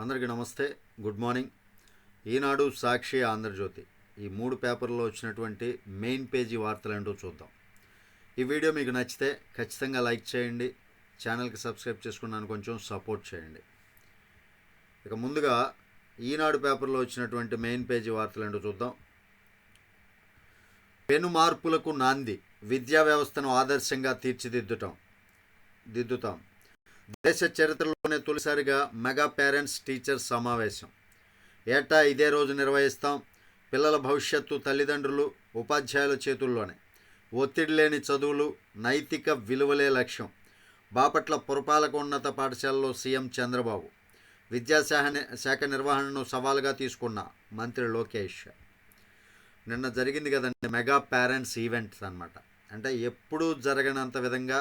అందరికీ నమస్తే good morning. Eenadu Sakshi Andhrajyothy. ఈ మూడు పేపర్లో వచ్చినటువంటి మెయిన్ పేజీ వార్తలు ఏంటో చూద్దాం. ఈ వీడియో మీకు నచ్చితే ఖచ్చితంగా లైక్ చేయండి ఛానల్కి సబ్స్క్రైబ్ చేసుకున్నాను కొంచెం సపోర్ట్ చేయండి. ఇక ముందుగా ఈనాడు పేపర్లో వచ్చినటువంటి మెయిన్ పేజీ వార్తలు ఏంటో చూద్దాం. పెను మార్పులకు నాంది విద్యా వ్యవస్థను ఆదర్శంగా తీర్చిదిద్దుతాం. దిద్దుతాం. దేశ చరిత్రలో చరిత్రలోనే తొలిసారిగా మెగా పేరెంట్స్ టీచర్స్ సమావేశం. ఏటా ఇదే రోజు నిర్వహిస్తాం. పిల్లల భవిష్యత్తు తల్లిదండ్రులు ఉపాధ్యాయుల చేతుల్లోనే. ఒత్తిడి లేని చదువులు నైతిక విలువలే లక్ష్యం. బాపట్ల పురపాలక ఉన్నత పాఠశాలలో సీఎం చంద్రబాబు. విద్యాశాఖ శాఖ నిర్వహణను సవాలుగా తీసుకున్న మంత్రి లోకేష్. నిన్న జరిగింది కదండి మెగా పేరెంట్స్ ఈవెంట్స్ అన్నమాట. అంటే ఎప్పుడూ జరగనంత విధంగా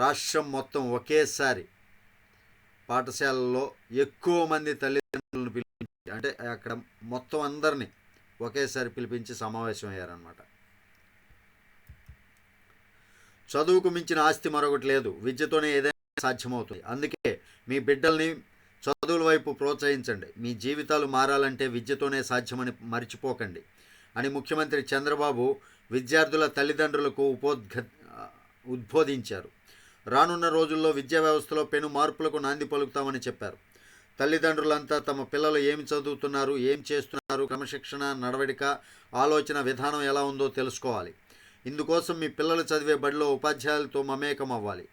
రాష్ట్రం మొత్తం ఒకేసారి పాఠశాలలో ఎక్కువ మంది తల్లిదండ్రులను పిలిపించి అంటే అక్కడ మొత్తం అందరినీ ఒకేసారి పిలిపించి సమావేశం అయ్యారనమాట చదువుకు మించిన ఆస్తి మరొకటి లేదు. విద్యతోనే ఏదైనా సాధ్యమవుతుంది. అందుకే మీ బిడ్డల్ని చదువుల వైపు ప్రోత్సహించండి. మీ జీవితాలు మారాలంటే విద్యతోనే సాధ్యమని మర్చిపోకండి అని ముఖ్యమంత్రి చంద్రబాబు విద్యార్థుల తల్లిదండ్రులకు ఉపోద్ఘ ఉద్బోధించారు. రానున్న రోజుల్లో విద్యా వ్యవస్థలో పెను మార్పులకు నాంది పలుకుతామని చెప్పారు. తల్లిదండ్రులంతా తమ పిల్లలు ఏమి చదువుతున్నారు ఏం చేస్తున్నారు క్రమశిక్షణ నడవడిక ఆలోచన విధానం ఎలా ఉందో తెలుసుకోవాలి. ఇందుకోసం మీ పిల్లలు చదివే బడిలో ఉపాధ్యాయులతో మమేకం అవ్వాలి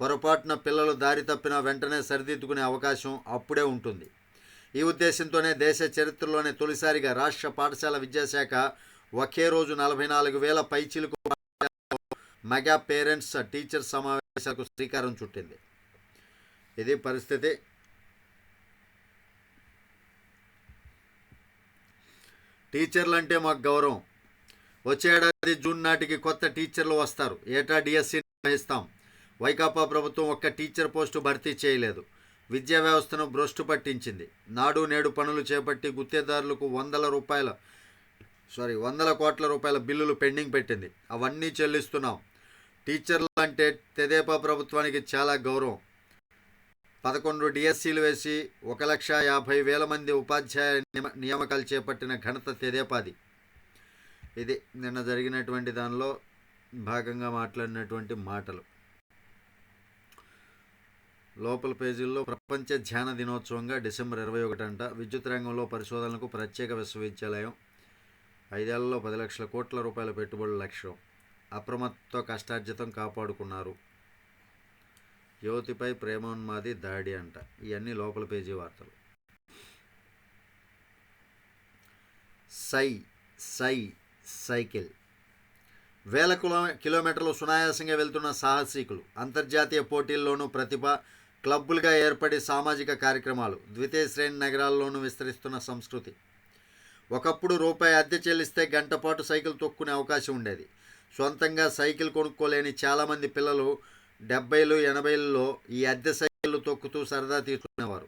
పొరపాటున పిల్లలు దారి తప్పిన వెంటనే సరిదిద్దుకునే అవకాశం అప్పుడే ఉంటుంది. ఈ ఉద్దేశంతోనే దేశ చరిత్రలోనే తొలిసారిగా రాష్ట్ర పాఠశాల విద్యాశాఖ ఒకే రోజు నలభై నాలుగు వేల పైచిలకు మెగా పేరెంట్స్ టీచర్ సమావేశాలకు శ్రీకారం చుట్టింది. ఇది పరిస్థితి. టీచర్లు అంటే మాకు గౌరవం. వచ్చే ఏడాది జూన్ నాటికి కొత్త టీచర్లు వస్తారు. ఏటా డిఎస్సి నిర్వహిస్తాం వైకాపా ప్రభుత్వం ఒక్క టీచర్ పోస్టు భర్తీ చేయలేదు. విద్యా వ్యవస్థను భ్రష్టు పట్టించింది. నాడు నేడు పనులు చేపట్టి గుత్తేదారులకు వందల రూపాయల సారీ వందల కోట్ల రూపాయల బిల్లులు పెండింగ్ పెట్టింది. అవన్నీ చెల్లిస్తున్నాం. టీచర్ల అంటే తెదేపా ప్రభుత్వానికి చాలా గౌరవం. పదకొండు డిఎస్సీలు వేసి ఒక లక్ష యాభై వేల మంది ఉపాధ్యాయ నియమ నియామకాలు చేపట్టిన ఘనత తెదేపాది. ఇది నిన్న జరిగినటువంటి దానిలో భాగంగా మాట్లాడినటువంటి మాటలు. లోపల పేజీల్లో ప్రపంచ ధ్యాన దినోత్సవంగా డిసెంబర్ ఇరవై ఒకటి అంట విద్యుత్ రంగంలో పరిశోధనలకు ప్రత్యేక విశ్వవిద్యాలయం. ఐదేళ్ళలో పది లక్షల కోట్ల రూపాయల పెట్టుబడుల లక్ష్యం. అప్రమత్తతో కష్టార్జితం కాపాడుకున్నారు. యువతిపై ప్రేమోన్మాది దాడి అంట. ఇవన్నీ లోపల పేజీ వార్తలు. సై సై సైకిల్. వేల కిలో కిలోమీటర్లు సునాయాసంగా వెళ్తున్న సాహసికులు అంతర్జాతీయ పోటీల్లోనూ ప్రతిభ క్లబ్బులుగా ఏర్పడి సామాజిక కార్యక్రమాలు ద్వితీయ శ్రేణి నగరాల్లోనూ విస్తరిస్తున్న సంస్కృతి. ఒకప్పుడు రూపాయి అద్దె చెల్లిస్తే గంటపాటు సైకిల్ తొక్కునే అవకాశం ఉండేది. సొంతంగా సైకిల్ కొనుక్కోలేని చాలామంది పిల్లలు డెబ్బైలు ఎనభైలలో ఈ అద్దె సైకిళ్ళు తొక్కుతూ సరదా తీసుకునేవారు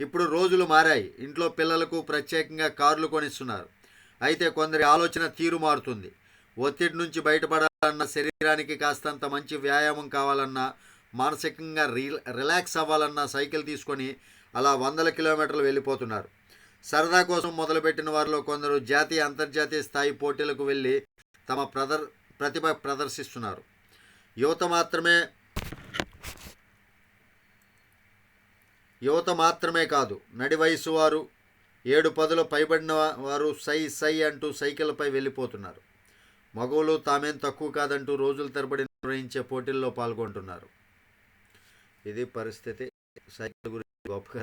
ఇప్పుడు రోజులు మారాయి. ఇంట్లో పిల్లలకు ప్రత్యేకంగా కార్లు కొనిస్తున్నారు. అయితే కొందరి ఆలోచన తీరు మారుతుంది. ఒత్తిడి నుంచి బయటపడాలన్నా శరీరానికి కాస్తంత మంచి వ్యాయామం కావాలన్నా మానసికంగా రి రిలాక్స్ అవ్వాలన్నా సైకిల్ తీసుకొని అలా వందల కిలోమీటర్లు వెళ్ళిపోతున్నారు. సరదా కోసం మొదలుపెట్టిన వారిలో కొందరు జాతీయ అంతర్జాతీయ స్థాయి పోటీలకు వెళ్ళి తమ ప్రదర్ ప్రతిభ ప్రదర్శిస్తున్నారు. యువత మాత్రమే యువత మాత్రమే కాదు నడి వయసు వారు ఏడు పదులు పైబడిన వారు సై సై అంటూ సైకిల్పై వెళ్ళిపోతున్నారు. మగవులు తామేం తక్కువ కాదంటూ రోజుల తరబడి నిర్వహించే పోటీల్లో పాల్గొంటున్నారు. ఇది పరిస్థితి. సైకిల్ గురించి గొప్పగా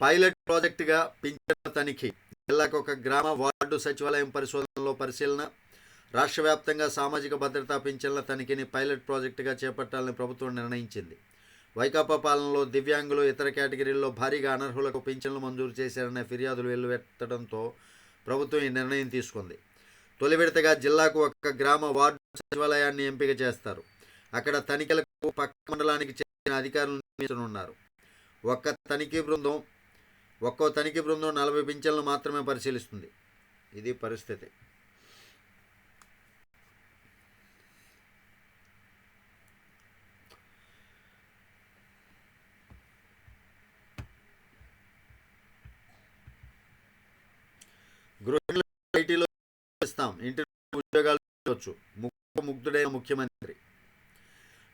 పైలట్ ప్రాజెక్టుగా పింఛన్ల తనిఖీ. జిల్లాకు ఒక గ్రామ వార్డు సచివాలయం పరిశోధనలో పరిశీలన రాష్ట్ర వ్యాప్తంగా సామాజిక భద్రతా పింఛన్ల తనిఖీని పైలట్ ప్రాజెక్టుగా చేపట్టాలని ప్రభుత్వం నిర్ణయించింది. వైకాపా పాలనలో దివ్యాంగులు ఇతర కేటగిరీల్లో భారీగా అనర్హులకు పింఛన్లు మంజూరు చేశారనే ఫిర్యాదులు వెల్లువెత్తడంతో ప్రభుత్వం ఈ నిర్ణయం తీసుకుంది. తొలి విడతగా జిల్లాకు ఒక గ్రామ వార్డు సచివాలయాన్ని ఎంపిక చేస్తారు. అక్కడ తనిఖీలకు పక్క మండలానికి చెందిన అధికారులు నియమించనున్నారు. ఒక్క తనిఖీ బృందం ఒక్కో తనిఖీ బృందం నలభై పింఛన్లు మాత్రమే పరిశీలిస్తుంది. ఇది పరిస్థితి. గృహిణులు ఐటీలో ఇస్తాం. ఇంటి ఉద్యోగాలు చేయవచ్చు ముగ్ధుడైన ముఖ్యమంత్రి.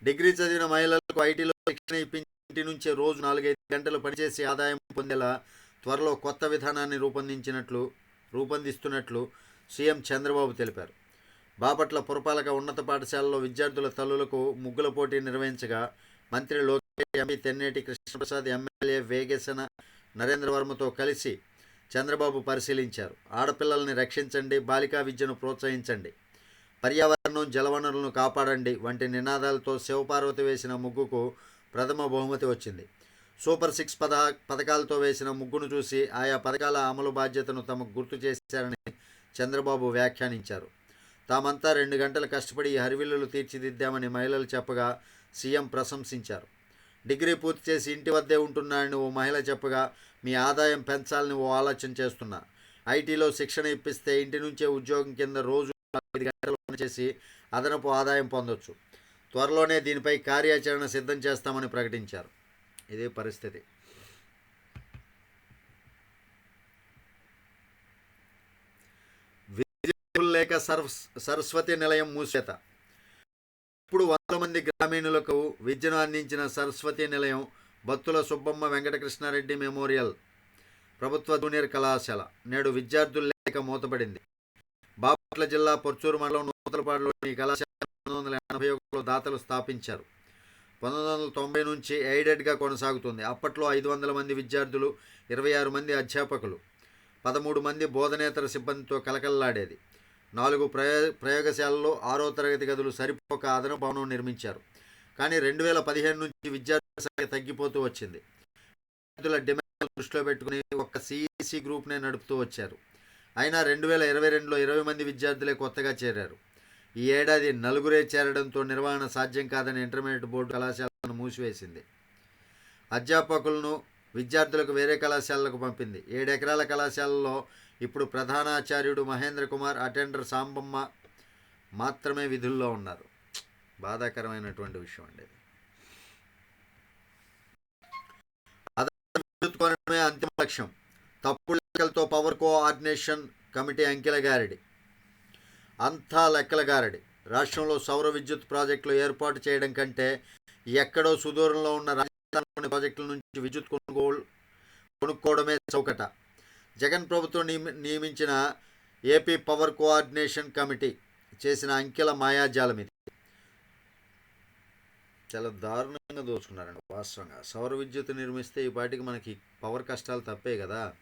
డిగ్రీ చదివిన మహిళలకు ఐటీలో శిక్షణ ఇప్పించి ఇంటి నుంచే రోజు నాలుగైదు గంటలు పనిచేసి ఆదాయం పొందేలా త్వరలో కొత్త విధానాన్ని రూపొందించినట్లు రూపొందిస్తున్నట్లు సీఎం చంద్రబాబు తెలిపారు. బాపట్ల పురపాలక ఉన్నత పాఠశాలలో విద్యార్థుల తల్లులకు ముగ్గుల పోటీ నిర్వహించగా మంత్రి లోకేష్ ఎంపీ తెన్నేటి కృష్ణప్రసాద్ ఎమ్మెల్యే వేగేశన నరేంద్ర వర్మతో కలిసి చంద్రబాబు పరిశీలించారు. ఆడపిల్లల్ని రక్షించండి బాలికా విద్యను ప్రోత్సహించండి పర్యావరణం జలవనరులను కాపాడండి వంటి నినాదాలతో శివపార్వతి వేసిన ముగ్గుకు ప్రథమ బహుమతి వచ్చింది. సూపర్ సిక్స్ పద పథకాలతో వేసిన ముగ్గును చూసి ఆయా పథకాల అమలు బాధ్యతను తమకు గుర్తు చేశారని చంద్రబాబు వ్యాఖ్యానించారు. తామంతా రెండు గంటలు కష్టపడి ఈ హరివిల్లులు తీర్చిదిద్దామని మహిళలు చెప్పగా సీఎం ప్రశంసించారు. డిగ్రీ పూర్తి చేసి ఇంటి వద్దే ఉంటున్నారని ఓ మహిళ చెప్పగా మీ ఆదాయం పెంచాలని ఓ ఆలోచన చేస్తున్నా. ఐటీలో శిక్షణ ఇప్పిస్తే ఇంటి నుంచే ఉద్యోగం కింద రోజు ఐదు గంటలు పనిచేసి అదనపు ఆదాయం పొందొచ్చు. త్వరలోనే దీనిపై కార్యాచరణ సిద్ధం చేస్తామని ప్రకటించారు. ఇదే పరిస్థితి. లేక సరస్ సరస్వతి నిలయం మూసేత. ఇప్పుడు వందల మంది గ్రామీణులకు విద్యను అందించిన సరస్వతి నిలయం భక్తుల సుబ్బమ్మ వెంకటకృష్ణారెడ్డి మెమోరియల్ ప్రభుత్వ జూనియర్ కళాశాల. నేడు విద్యార్థులు లేక మూతపడింది. బాపట్ల జిల్లా పొర్చూరు మండలం నూతలపాడులోని కళాశాల పంతొమ్మిది వందల ఎనభై ఒకటిలో దాతలు స్థాపించారు. పంతొమ్మిది వందల తొంభై నుంచి ఎయిడెడ్గా కొనసాగుతుంది. అప్పట్లో ఐదు వందల మంది విద్యార్థులు ఇరవై ఆరు మంది అధ్యాపకులు పదమూడు మంది బోధనేతర సిబ్బందితో కలకల్లాడేది. నాలుగు ప్రయో ప్రయోగశాలలో ఆరో తరగతి గదులు సరిపోక అదనపు భవనం నిర్మించారు. కానీ రెండు వేల పదిహేను నుంచి విద్యార్థుల సంఖ్య తగ్గిపోతూ వచ్చింది. విద్యార్థుల డిమాండ్ దృష్టిలో పెట్టుకుని ఒక సిఈసి గ్రూప్నే నడుపుతూ వచ్చారు. అయినా రెండు వేల ఇరవై రెండులో ఇరవై మంది విద్యార్థులే కొత్తగా చేరారు. ఈ ఏడాది నలుగురే చేరడంతో నిర్వహణ సాధ్యం కాదని ఇంటర్మీడియట్ బోర్డు కళాశాలను మూసివేసింది. అధ్యాపకులను విద్యార్థులకు వేరే కళాశాలలకు పంపింది. ఏడు ఎకరాల కళాశాలలో ఇప్పుడు ప్రధానాచార్యుడు మహేంద్ర కుమార్ అటెండర్ సాంబమ్మ మాత్రమే విధుల్లో ఉన్నారు. బాధాకరమైనటువంటి విషయం అండి అంతిమ లక్ష్యం. తప్పుడు లెక్కలతో పవర్ కోఆర్డినేషన్ కమిటీ అంకిల గారిడి అంతా లెక్కలగారడి. రాష్ట్రంలో సౌర విద్యుత్ ప్రాజెక్టులు ఏర్పాటు చేయడం కంటే ఎక్కడో సుదూరంలో ఉన్న రాజధాని ప్రాజెక్టుల నుంచి విద్యుత్ కొనుగోలు కొనుక్కోవడమే చౌకట. జగన్ ప్రభుత్వం నియమించిన ఏపీ పవర్ కోఆర్డినేషన్ కమిటీ చేసిన అంకెల మాయాజాలం ఇది. చాలా దారుణంగా దోచుకున్నారండి వాస్తవంగా. సౌర విద్యుత్ నిర్మిస్తే ఈ పాటికి మనకి పవర్ కష్టాలు తప్పే కదా.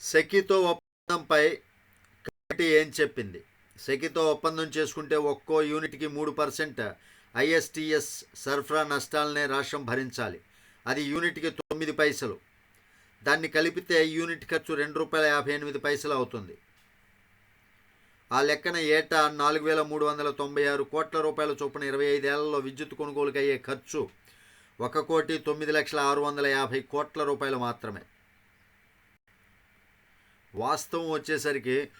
సెకితో ఒప్పందంపై కమిటీ ఏం చెప్పింది? సెకితో ఒప్పందం చేసుకుంటే ఒక్కో యూనిట్కి మూడు పర్సెంట్ ఐఎస్టీఎస్ సరఫరా నష్టాలనే రాష్ట్రం భరించాలి. అది యూనిట్కి తొమ్మిది పైసలు. దాన్ని కలిపితే యూనిట్ ఖర్చు రెండు రూపాయల యాభై ఎనిమిది పైసలు అవుతుంది. ఆ లెక్కన ఏటా నాలుగు వేల మూడు వందల తొంభై ఆరు కోట్ల రూపాయల చొప్పున ఇరవై ఐదేళ్ళలో విద్యుత్ కొనుగోలుకు అయ్యే ఖర్చు ఒక కోటి తొమ్మిది లక్షల ఆరు వందల యాభై కోట్ల రూపాయలు మాత్రమే. వాస్తవం వచ్చేసరికి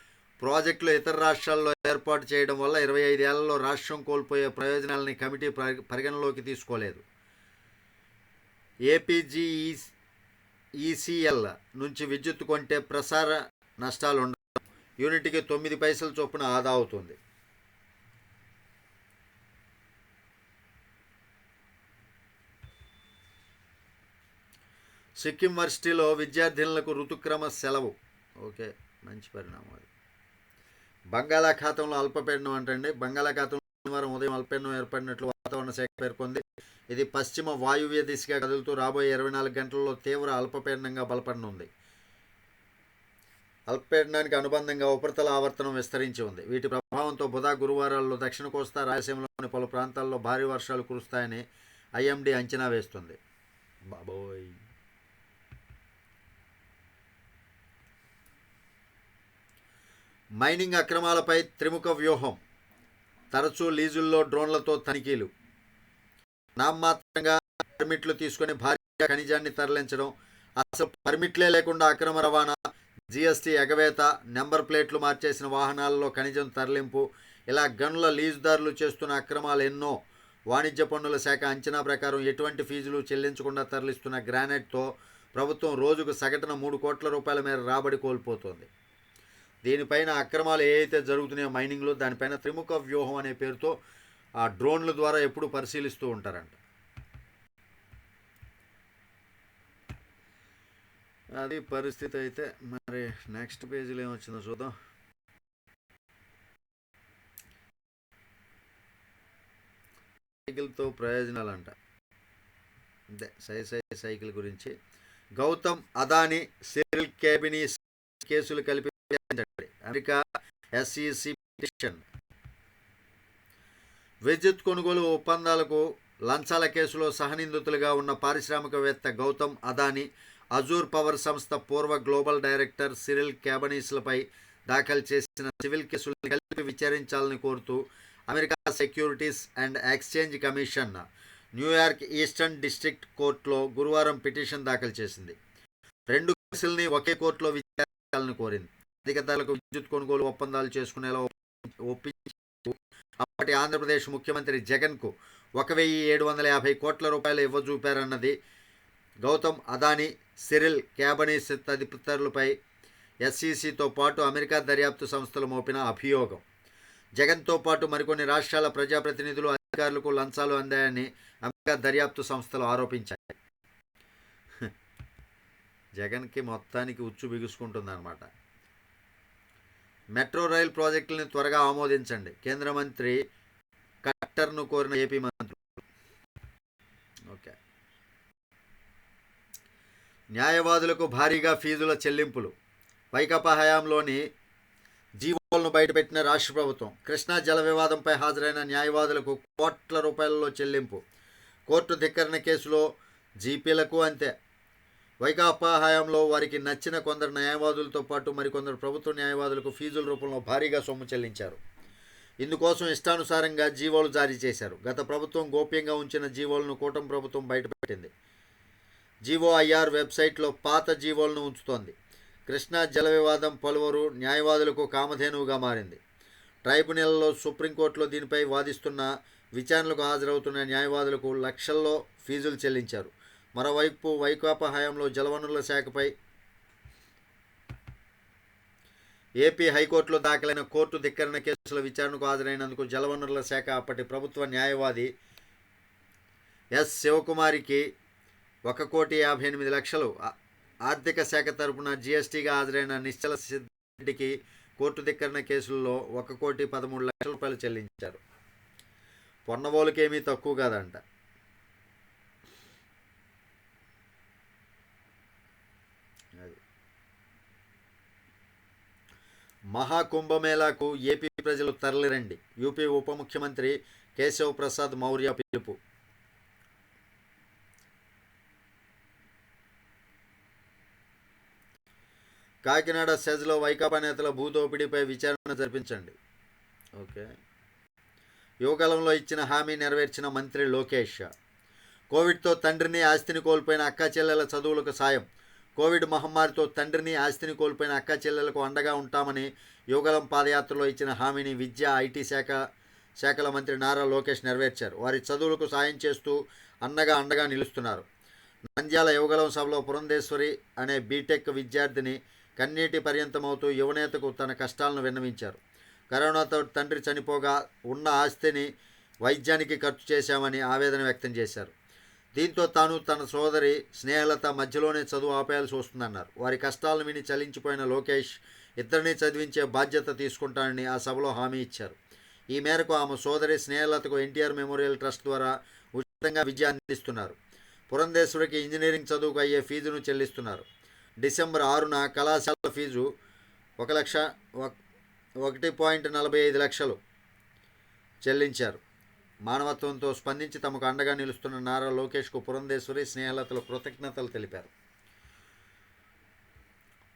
ప్రాజెక్టులు ఇతర రాష్ట్రాల్లో ఏర్పాటు చేయడం వల్ల ఇరవై ఐదేళ్ళలో రాష్ట్రం కోల్పోయే ప్రయోజనాలని కమిటీ పరి- పరిగణలోకి తీసుకోలేదు. ఏపీజీ ఈసీఎల్ నుంచి విద్యుత్ కొంటే ప్రసార నష్టాలు ఉండవు యూనిట్కి తొమ్మిది పైసల చొప్పున ఆదా అవుతుంది. సిక్కిం వర్సిటీలో విద్యార్థినులకు ఋతుక్రమ సెలవు. ఓకే మంచి పరిణామం అది. బంగాళాఖాతంలో అల్పపీడనం అంటండి. బంగాళాఖాతంలో శనివారం ఉదయం అల్పపీడనం ఏర్పడినట్లు వాతావరణ శాఖ పేర్కొంది. ఇది పశ్చిమ వాయువ్య దిశగా కదులుతూ రాబోయే ఇరవై నాలుగు గంటల్లో తీవ్ర అల్పపీడనంగా బలపడనుంది. అల్పపీడనానికి అనుబంధంగా ఉపరితల ఆవర్తనం విస్తరించి ఉంది. వీటి ప్రభావంతో బుధ గురువారాల్లో దక్షిణ కోస్తా రాయలసీమలోని పలు ప్రాంతాల్లో భారీ వర్షాలు కురుస్తాయని ఐఎండీ అంచనా వేస్తుంది. బాబోయ్. మైనింగ్ అక్రమాలపై త్రిముఖ వ్యూహం. తరచూ లీజుల్లో డ్రోన్లతో తనిఖీలు. నామమాత్రంగా పర్మిట్లు తీసుకొని భారీగా ఖనిజాన్ని తరలించడం. అసలు పర్మిట్లే లేకుండా అక్రమ రవాణా జీఎస్టీ ఎగవేత నెంబర్ ప్లేట్లు మార్చేసిన వాహనాలలో ఖనిజం తరలింపు ఇలా గనుల లీజుదారులు చేస్తున్న అక్రమాలు ఎన్నో. వాణిజ్య పన్నుల శాఖ అంచనా ప్రకారం ఎటువంటి ఫీజులు చెల్లించకుండా తరలిస్తున్న గ్రానైట్తో ప్రభుత్వం రోజుకు సగటున మూడు కోట్ల రూపాయల మేర రాబడి కోల్పోతోంది. దీనిపైన అక్రమాలు ఏవైతే జరుగుతున్నాయో మైనింగ్లో దానిపైన త్రిముఖ వ్యూహం అనే పేరుతో ఆ డ్రోన్ల ద్వారా ఎప్పుడు పరిశీలిస్తూ ఉంటారంట. అది పరిస్థితి అయితే మరి నెక్స్ట్ పేజీలో ఏమొచ్చిందో చూద్దాం. సైకిల్తో ప్రయోజనాలంట. అంతే సై సై సైకిల్ గురించి. గౌతమ్ అదాని సిరిల్ కేబినీ కేసులు కలిపి అమెరికా ఎస్ఈసి పిటిషన్. విద్యుత్ కొనుగోలు ఒప్పందాలకు లంచాల కేసులో సహనిందితులుగా ఉన్న పారిశ్రామికవేత్త గౌతమ్ అదాని అజూర్ పవర్ సంస్థ పూర్వ గ్లోబల్ డైరెక్టర్ సిరిల్ క్యాబనీస్లపై దాఖలు చేసిన సివిల్ కేసులను కలిపి విచారించాలని కోరుతూ America securities and exchange commission New York eastern district కోర్టులో గురువారం పిటిషన్ దాఖలు చేసింది. రెండు కేసుల్ని ఒకే కోర్టులో విచారించాలని కోరింది. అధికారులకు విద్యుత్ కొనుగోలు ఒప్పందాలు చేసుకునేలా ఒప్పించారు. అప్పటి ఆంధ్రప్రదేశ్ ముఖ్యమంత్రి జగన్కు ఒక వెయ్యి ఏడు వందల యాభై కోట్ల రూపాయలు ఇవ్వజూపారన్నది గౌతమ్ అదాని సిరిల్ క్యాబనీస్ తదితరులపై ఎస్సీసీతో పాటు అమెరికా దర్యాప్తు సంస్థలు మోపిన అభియోగం. జగన్తో పాటు మరికొన్ని రాష్ట్రాల ప్రజాప్రతినిధులు అధికారులకు లంచాలు అందాయని అమెరికా దర్యాప్తు సంస్థలు ఆరోపించాయి. జగన్కి మొత్తానికి ఉచ్చు బిగుసుకుంటుందన్నమాట. మెట్రో రైల్ ప్రాజెక్టులను త్వరగా ఆమోదించండి. కేంద్ర మంత్రి కట్టర్ను కోరిన ఏపీ మంత్రులు. ఓకే. న్యాయవాదులకు భారీగా ఫీజుల చెల్లింపులు. వైకాపా హయాంలోని జీవోలను బయటపెట్టిన రాష్ట్ర ప్రభుత్వం కృష్ణా జల వివాదంపై హాజరైన న్యాయవాదులకు కోట్ల రూపాయలలో చెల్లింపు. కోర్టు ధిక్కరణ కేసులో జీపీలకు అంతే. వైకాపా హయాంలో వారికి నచ్చిన కొందరు న్యాయవాదులతో పాటు మరికొందరు ప్రభుత్వ న్యాయవాదులకు ఫీజుల రూపంలో భారీగా సొమ్ము చెల్లించారు. ఇందుకోసం ఇష్టానుసారంగా జీవోలు జారీ చేశారు. గత ప్రభుత్వం గోప్యంగా ఉంచిన జీవోలను కూటమి ప్రభుత్వం బయటపెట్టింది. జీవోఐఆర్ వెబ్సైట్లో పాత జీవోలను ఉంచుతోంది. కృష్ణా జల వివాదం పలువురు న్యాయవాదులకు కామధేనువుగా మారింది. ట్రైబ్యునల్లో సుప్రీంకోర్టులో దీనిపై వాదిస్తున్న విచారణలకు హాజరవుతున్న న్యాయవాదులకు లక్షల్లో ఫీజులు చెల్లించారు. మరోవైపు వైకాపా హయాంలో జలవనరుల శాఖపై ఏపీ హైకోర్టులో దాఖలైన కోర్టు ధిక్కరణ కేసుల విచారణకు హాజరైనందుకు జలవనరుల శాఖ అప్పటి ప్రభుత్వ న్యాయవాది ఎస్ శివకుమారికి ఒక కోటి యాభై ఎనిమిది లక్షలు. ఆర్థిక శాఖ తరపున జీఎస్టీగా హాజరైన నిశ్చల సిద్ధికి కోర్టు ధిక్కరణ కేసుల్లో ఒక కోటి పదమూడు లక్షల రూపాయలు చెల్లించారు. పొన్నవోలుకేమీ తక్కువ కాదంట అది మహాకుంభమేళాకు ఏపీ ప్రజలు తరలిరండి. యూపీ ఉప ముఖ్యమంత్రి కేశవ్ ప్రసాద్ మౌర్య పిలుపు. కాకినాడ సెజ్లో వైకాపా నేతల భూదోపిడీపై విచారణ జరిపించండి. ఓకే. యువకాలంలో ఇచ్చిన హామీ నెరవేర్చిన మంత్రి లోకేష్. కోవిడ్తో తండ్రిని ఆస్తిని కోల్పోయిన అక్క చెల్లెల చదువులకు సాయం. కోవిడ్ మహమ్మారితో తండ్రిని ఆస్తిని కోల్పోయిన అక్క చెల్లెలకు అండగా ఉంటామని యువగలం పాదయాత్రలో ఇచ్చిన హామీని విద్య ఐటీ శాఖ శాఖల మంత్రి నారా లోకేష్ నెరవేర్చారు. వారి చదువులకు సాయం చేస్తూ అన్నగా అండగా నిలుస్తున్నారు. నంద్యాల యువగలం సభలో పురంధేశ్వరి అనే బీటెక్ విద్యార్థిని కన్నీటి పర్యంతమవుతూ యువనేతకు తన కష్టాలను విన్నవించారు. కరోనాతో తండ్రి చనిపోగా ఉన్న ఆస్తిని వైద్యానికి ఖర్చు చేశామని ఆవేదన వ్యక్తం చేశారు. దీంతో తాను తన సోదరి స్నేహలత మధ్యలోనే చదువు ఆపేయాల్సి వస్తుందన్నారు. వారి కష్టాలను విని చలించిపోయిన లోకేష్ ఇద్దరిని చదివించే బాధ్యత తీసుకుంటానని ఆ సభలో హామీ ఇచ్చారు. ఈ మేరకు ఆమె సోదరి స్నేహలతకు ఎన్టీఆర్ మెమోరియల్ ట్రస్ట్ ద్వారా ఉచితంగా విద్య అందిస్తున్నారు. పురంధేశ్వరికి ఇంజనీరింగ్ చదువుకు అయ్యే ఫీజును చెల్లిస్తున్నారు. డిసెంబర్ ఆరున కళాశాల ఫీజు ఒక లక్ష ఒక- ఒకటి పాయింట్ నలభై ఐదు లక్షలు చెల్లించారు. మానవత్వంతో స్పందించి తమకు అండగా నిలుస్తున్న నారా లోకేష్కు పురంధేశ్వరి స్నేహలతలు కృతజ్ఞతలు తెలిపారు.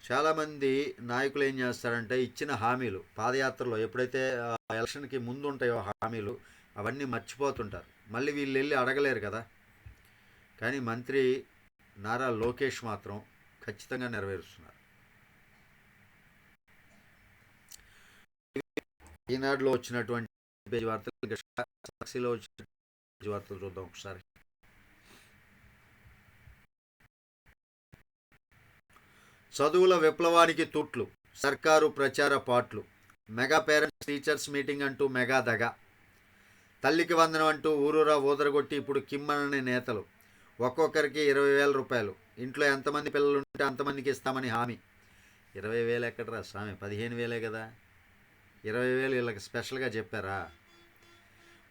చాలామంది నాయకులు ఏం చేస్తారంటే ఇచ్చిన హామీలు పాదయాత్రలో ఎప్పుడైతే ఆ, ఎలక్షన్కి ముందు ఉంటాయో హామీలు అవన్నీ మర్చిపోతుంటారు. మళ్ళీ వీళ్ళు వెళ్ళి అడగలేరు కదా. కానీ మంత్రి నారా లోకేష్ మాత్రం ఖచ్చితంగా నెరవేరుస్తున్నారు. ఈనాడులో వచ్చినటువంటి పేజీ వార్తలు సాక్షిలో వచ్చిన పేజీ వార్తలు చూద్దాం ఒకసారి. చదువుల విప్లవానికి తుట్లు సర్కారు ప్రచార పాట్లు మెగా పేరెంట్స్ టీచర్స్ మీటింగ్ అంటూ మెగా దగ. తల్లికి వందనం అంటూ ఊరూరా ఊదరగొట్టి ఇప్పుడు కిమ్మనని నేతలు. ఒక్కొక్కరికి ఇరవై వేల రూపాయలు. ఇంట్లో ఎంతమంది పిల్లలు ఉంటే అంతమందికి ఇస్తామని హామీ. ఇరవై వేలు ఎక్కడరా స్వామి? పదిహేను వేలే కదా. ఇరవై వేలు వీళ్ళకి స్పెషల్గా చెప్పారా?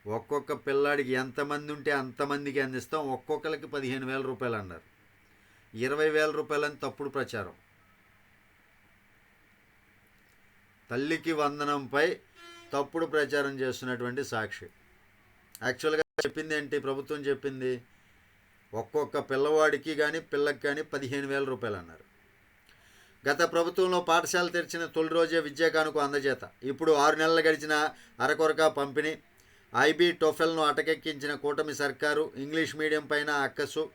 ఒక్కొక్క పిల్లాడికి ఎంతమంది ఉంటే అంతమందికి అందిస్తాం ఒక్కొక్కరికి పదిహేను వేల రూపాయలు అన్నారు. ఇరవై వేల రూపాయలని తప్పుడు ప్రచారం. తల్లికి వందనంపై తప్పుడు ప్రచారం చేస్తున్నటువంటి సాక్షి. యాక్చువల్గా చెప్పింది ఏంటి? ప్రభుత్వం చెప్పింది ఒక్కొక్క పిల్లవాడికి కానీ పిల్లకి కానీ పదిహేను వేల రూపాయలు అన్నారు. గత ప్రభుత్వంలో పాఠశాల తెరిచిన తొలి రోజే విద్యాకానుక అందజేత. ఇప్పుడు ఆరు నెలలు గడిచిన అరకొరక పంపిణీ. ఐబీ టోఫెల్ను అటకెక్కించిన కూటమి సర్కారు ఇంగ్లీష్ మీడియం పైన అక్కసు.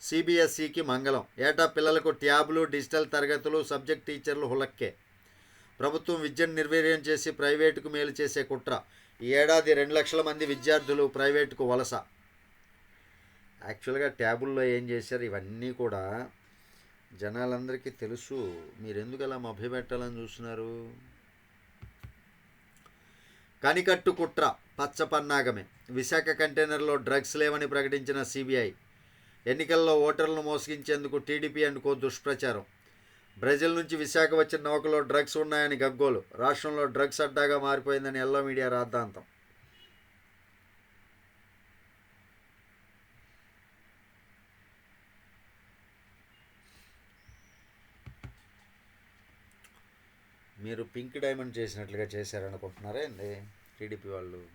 సిబిఎస్ఈకి మంగళం. ఏటా పిల్లలకు ట్యాబ్లు డిజిటల్ తరగతులు సబ్జెక్ట్ టీచర్లు హులక్కే. ప్రభుత్వం విద్యను నిర్వీర్యం చేసి ప్రైవేటుకు మేలు చేసే కుట్ర. ఈ ఏడాది రెండు లక్షల మంది విద్యార్థులు ప్రైవేటుకు వలస. యాక్చువల్గా ట్యాబుల్లో ఏం చేశారు? ఇవన్నీ కూడా జనాలందరికీ తెలుసు మీరెందుకు అలా మభ్యపెట్టాలని చూస్తున్నారు? కనికట్టు కుట్ర పచ్చపన్నాగమే విశాఖ కంటైనర్లో డ్రగ్స్ లేవని ప్రకటించిన సిబిఐ. ఎన్నికల్లో ఓటర్లను మోసగించేందుకు టీడీపీ అండ్ కో దుష్ప్రచారం. బ్రెజిల్ నుంచి విశాఖ వచ్చిన నౌకలో డ్రగ్స్ ఉన్నాయని గగ్గోలు. రాష్ట్రంలో డ్రగ్స్ అడ్డాగా మారిపోయిందని ఎల్లో మీడియా రాద్ధాంతం. మీరు పింక్ డైమండ్ చేసినట్లుగా చేశారనుకుంటున్నారా ఏంది? టీడీపీ వాళ్ళు?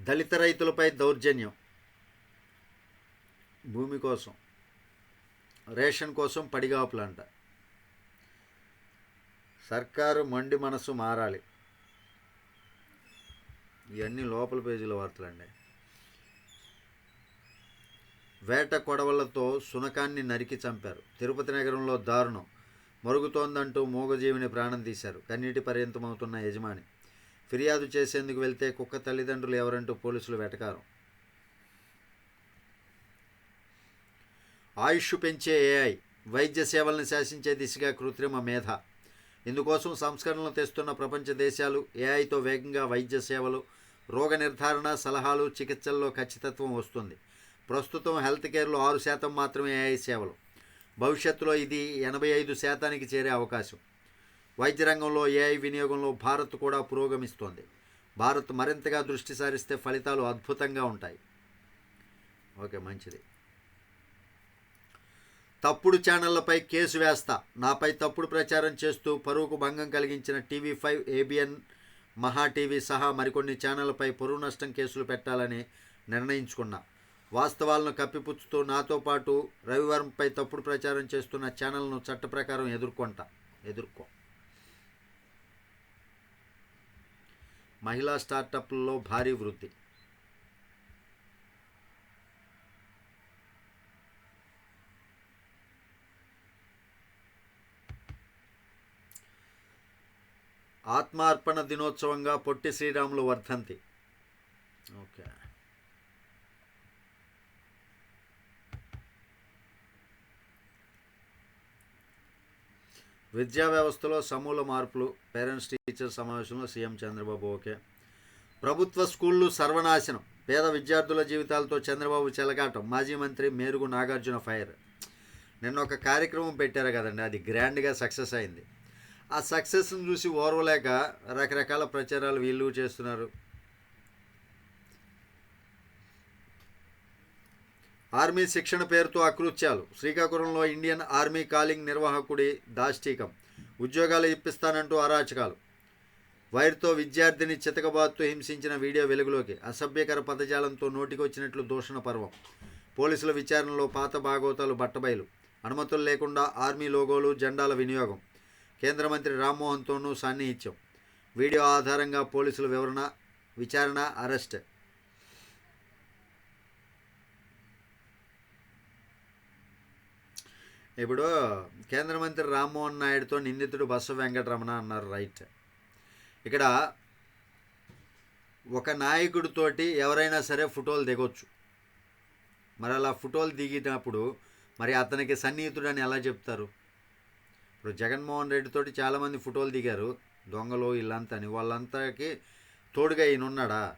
దళిత రైతులపై దౌర్జన్యం. భూమి కోసం. రేషన్ కోసం పడిగాపులంట. సర్కారు మండి మనసు మారాలి. ఇవన్నీ లోపల పేజీల వార్తలండి. వేట కొడవలతో సునకాన్ని నరికి చంపారు. తిరుపతి నగరంలో దారుణం. మరుగుతోందంటూ మూగజీవిని ప్రాణం తీశారు. కన్నీటి పర్యంతమవుతున్న యజమాని. ఫిర్యాదు చేసేందుకు వెళ్తే కుక్క తల్లిదండ్రులు ఎవరంటూ పోలీసులు వెటకారం. ఆయుష్ పెంచే ఏఐ. వైద్య సేవలను శాసించే దిశగా కృత్రిమ మేధ. ఇందుకోసం సంస్కరణలు తెస్తున్న ప్రపంచ దేశాలు ఏఐతో వేగంగా వైద్య సేవలు రోగ నిర్ధారణ సలహాలు చికిత్సల్లో ఖచ్చితత్వం వస్తుంది. ప్రస్తుతం హెల్త్ కేర్లో ఆరు శాతం మాత్రమే ఏఐ సేవలు. భవిష్యత్తులో ఇది ఎనభై ఐదు శాతానికి చేరే అవకాశం. వైద్య రంగంలో ఏఐ వినియోగంలో భారత్ కూడా పురోగమిస్తోంది. భారత్ మరింతగా దృష్టి సారిస్తే ఫలితాలు అద్భుతంగా ఉంటాయి. ఓకే మంచిది. తప్పుడు ఛానళ్ళపై కేసు వేస్తా. నాపై తప్పుడు ప్రచారం చేస్తూ పరువుకు భంగం కలిగించిన TV five ABN Maha TV సహా మరికొన్ని ఛానళ్ళపై పరువు నష్టం కేసులు పెట్టాలని నిర్ణయించుకున్నా. వాస్తవాలను కప్పిపుచ్చుతూ నాతో పాటు రవివారంపై తప్పుడు ప్రచారం చేస్తున్న ఛానల్ను చట్ట ప్రకారం ఎదుర్కొంటా ఎదుర్కో. మహిళా స్టార్టప్లలో భారీ వృద్ధి. ఆత్మార్పణ దినోత్సవంగా పొట్టి శ్రీరాములు వర్ధంతి. ఓకే. విద్యా వ్యవస్థలో సమూల మార్పులు పేరెంట్స్ టీచర్ సమావేశంలో సీఎం చంద్రబాబు ఓకే. ప్రభుత్వ స్కూళ్ళు సర్వనాశనం పేద విద్యార్థుల జీవితాలతో చంద్రబాబు చెలగాటం మాజీ మంత్రి మేరుగు నాగార్జున ఫైర్. నిన్న ఒక కార్యక్రమం పెట్టారు కదండి అది గ్రాండ్గా సక్సెస్ అయింది. ఆ సక్సెస్ని చూసి ఓర్వలేక రకరకాల ప్రచారాలు వీళ్ళు చేస్తున్నారు. ఆర్మీ శిక్షణ పేరుతో అకృత్యాలు శ్రీకాకుళంలో ఇండియన్ ఆర్మీ కాలింగ్ నిర్వాహకుడి దాష్టీకం. ఉద్యోగాలు ఇప్పిస్తానంటూ అరాచకాలు. వైర్తో విద్యార్థిని చితకబాత్తు హింసించిన వీడియో వెలుగులోకి. అసభ్యకర పదజాలంతో నోటికొచ్చినట్లు దూషణ పర్వం. పోలీసుల విచారణలో పాత భాగవతాలు బట్టబయలు. అనుమతులు లేకుండా ఆర్మీ లోగోలు జెండాల వినియోగం. కేంద్ర మంత్రి రామ్మోహన్తోనూ సాన్నిహిత్యం. వీడియో ఆధారంగా పోలీసుల వివరణ విచారణ అరెస్ట్. ఇప్పుడు కేంద్ర మంత్రి రామ్మోహన్ నాయుడుతో నిందితుడు బస్సు వెంకటరమణ అన్నారు రైట్. ఇక్కడ ఒక నాయకుడితోటి ఎవరైనా సరే ఫోటోలు దిగొచ్చు. మరి అలా ఫోటోలు దిగినప్పుడు మరి అతనికి సన్నిహితుడు అని ఎలా చెప్తారు? ఇప్పుడు జగన్మోహన్ రెడ్డితోటి చాలామంది ఫోటోలు దిగారు. దొంగలు వీళ్ళంతా అని. వాళ్ళంతాకి తోడుగా ఈయన ఉన్నాడా?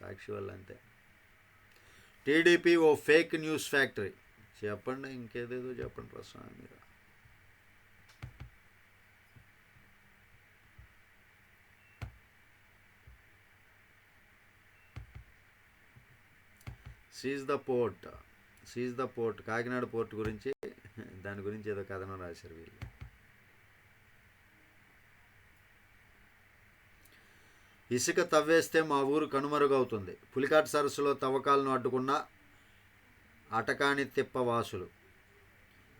సాక్షి వాళ్ళు అంతే టీడీపీ ఓ ఫేక్ న్యూస్ ఫ్యాక్టరీ. చెప్పండి ఇంకేదేదో చెప్పండి ప్రశ్న మీరు. Seize the port seize the port Kakinada port గురించి దాని గురించి ఏదో కథనం రాశారు వీళ్ళు. ఇసుక తవ్వేస్తే మా ఊరు కనుమరుగవుతుంది. పులికాట్ సరస్సులో తవ్వకాలను అడ్డుకున్న అటకాని తిప్పవాసులు.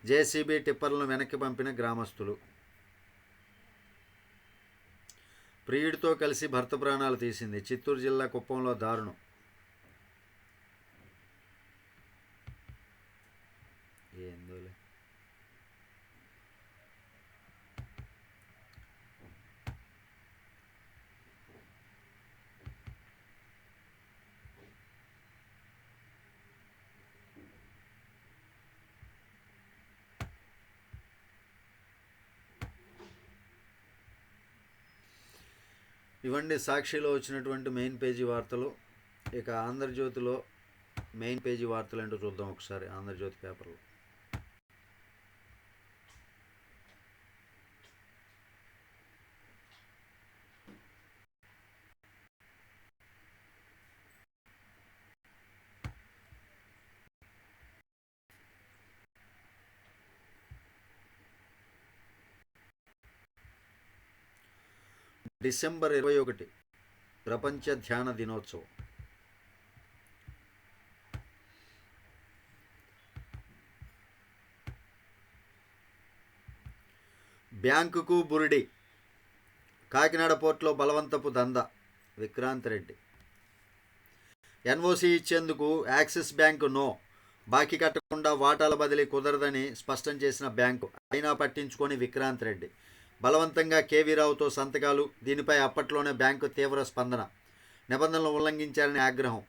జేసీబీ టిప్పర్లను వెనక్కి పంపిన గ్రామస్తులు ప్రియుడితో కలిసి భర్త ప్రాణాలు తీసింది. చిత్తూరు జిల్లా కుప్పంలో దారుణం. ఇవన్నీ సాక్షిలో వచ్చినటువంటి మెయిన్ పేజీ వార్తలు. ఇక ఆంధ్రజ్యోతిలో మెయిన్ పేజీ వార్తలు ఏంటో చూద్దాం ఒకసారి ఆంధ్రజ్యోతి పేపర్లో డిసెంబర్ ఇరవై ఒకటి ప్రపంచ ధ్యాన దినోత్సవం. బ్యాంకుకు బురిడి కాకినాడ పోర్టులో బలవంతపు దంద విక్రాంత్ రెడ్డి. ఎన్ఓసి ఇచ్చేందుకు యాక్సిస్ బ్యాంకు నో బాకీ కట్టకుండా వాటాల బదిలీ కుదరదని స్పష్టం చేసిన బ్యాంకు అయినా పట్టించుకొని విక్రాంత్ రెడ్డి. బలవంతంగా కేవీ రావుతో సంతకాలు దీనిపై అప్పట్లోనే బ్యాంకు తీవ్ర స్పందన. నిబంధనలు ఉల్లంఘించారని ఆగ్రహం.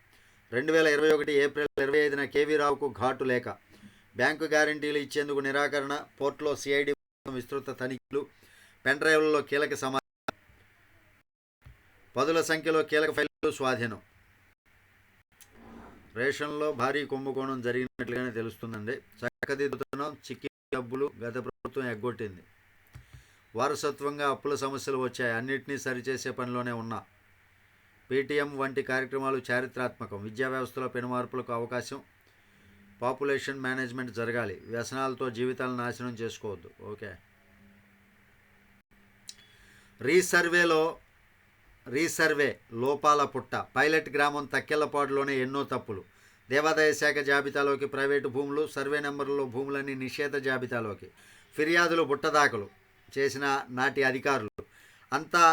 రెండు వేల ఇరవై ఒకటి ఏప్రిల్ ఇరవై ఐదున కేవీ రావుకు ఘాటు లేక బ్యాంకు గ్యారంటీలు ఇచ్చేందుకు నిరాకరణ పోర్టులో సిఐడి విస్తృత తనిఖీలు పెన్ డ్రైవ్లలో కీలక సమాచారం. పదుల సంఖ్యలో కీలక ఫైళ్ళు స్వాధీనం. రేషన్లో భారీ కుంభకోణం జరిగినట్లుగానే తెలుస్తుందండి. చక్కదిద్దుతున్నాం చిక్కి డబ్బులు గత ప్రభుత్వం ఎగ్గొట్టింది. వారసత్వంగా అప్పుల సమస్యలు వచ్చాయి. అన్నింటినీ సరిచేసే పనిలోనే ఉన్నా. పేటీఎం వంటి కార్యక్రమాలు చారిత్రాత్మకం. విద్యా వ్యవస్థలో పెనుమార్పులకు అవకాశం పాపులేషన్ మేనేజ్మెంట్ జరగాలి. వ్యసనాలతో జీవితాలను నాశనం చేసుకోవద్దు. ఓకే. రీసర్వేలో రీసర్వే లోపాల పుట్ట. పైలట్ గ్రామం తక్కెళ్ళపాడులోనే ఎన్నో తప్పులు. దేవాదాయ శాఖ జాబితాలోకి ప్రైవేటు భూములు సర్వే నెంబర్లో భూములన్నీ నిషేధ జాబితాలోకి. ఫిర్యాదులు బుట్టదాకలు చేసిన నాటి అధికారులు. అంతా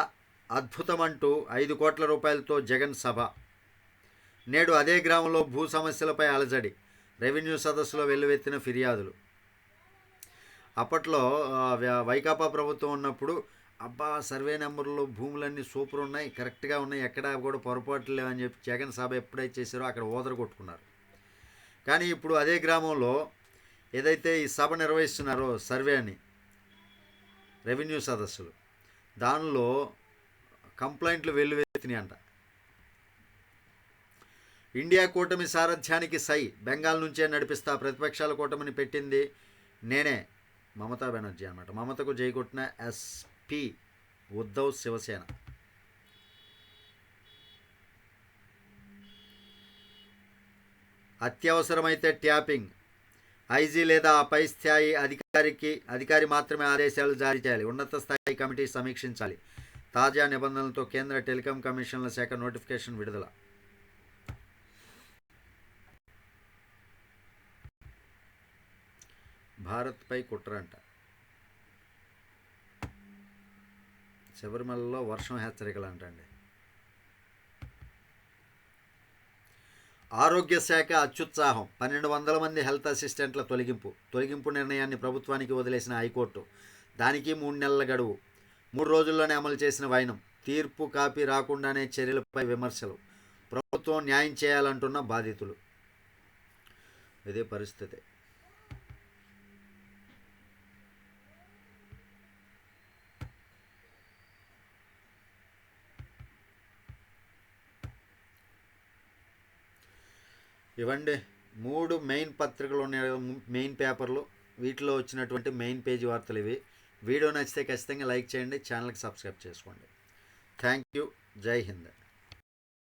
అద్భుతమంటూ ఐదు కోట్ల రూపాయలతో జగన్ సభ. నేడు అదే గ్రామంలో భూ సమస్యలపై అలజడి రెవెన్యూ సదస్సులో వెల్లువెత్తిన ఫిర్యాదులు. అప్పట్లో వైకాపా ప్రభుత్వం ఉన్నప్పుడు అబ్బా సర్వే నెంబర్లో భూములన్నీ సూపర్ ఉన్నాయి కరెక్ట్గా ఉన్నాయి ఎక్కడా కూడా పొరపాట్లు లేవని చెప్పి జగన్ సభ ఎప్పుడైతే చేశారో అక్కడ ఓదర కొట్టుకున్నారు. కానీ ఇప్పుడు అదే గ్రామంలో ఏదైతే ఈ సభ నిర్వహిస్తున్నారో సర్వే అని రెవెన్యూ సదస్సులు. దానిలో కంప్లైంట్లు వెల్లువెత్తినాయి అంట ఇండియా కూటమి సారథ్యానికి సై బెంగాల్ నుంచే నడిపిస్తా ప్రతిపక్షాల కూటమిని పెట్టింది నేనే మమతా బెనర్జీ అనమాట మమతకు జైగొట్టిన ఎస్పి ఉద్ధవ్ శివసేన. అత్యవసరమైతే ట్యాపింగ్ ఐజీ లేదా ఆ పై స్థాయి అధికారికి అధికారి మాత్రమే ఆదేశాలు జారీ చేయాలి. ఉన్నత స్థాయి కమిటీ సమీక్షించాలి. తాజా నిబంధనలతో కేంద్ర టెలికాం కమిషన్ల శాఖ నోటిఫికేషన్ విడుదల. భారత్పై కుట్ర అంట. శబరిమలలో వర్షం హెచ్చరికలు అంటండి ఆరోగ్య శాఖ అత్యుత్సాహం. పన్నెండు వందల మంది హెల్త్ అసిస్టెంట్ల తొలగింపు. తొలగింపు నిర్ణయాన్ని ప్రభుత్వానికి వదిలేసిన హైకోర్టు. దానికి మూడు నెలల గడువు. మూడు రోజుల్లోనే అమలు చేసిన వైనం. తీర్పు కాపీ రాకుండానే చర్యలపై విమర్శలు. ప్రభుత్వం న్యాయం చేయాలంటున్న బాధితులు. ఇదే పరిస్థితి. ఇవ్వండి. మూడు మెయిన్ పత్రికలు ఉన్నాయి. మెయిన్ పేపర్లు. వీటిలో వచ్చినటువంటి మెయిన్ పేజీ వార్తలు ఇవి. వీడియో నచ్చితే ఖచ్చితంగా లైక్ చేయండి. ఛానల్కి సబ్స్క్రైబ్ చేసుకోండి. Thank you. జై హింద్.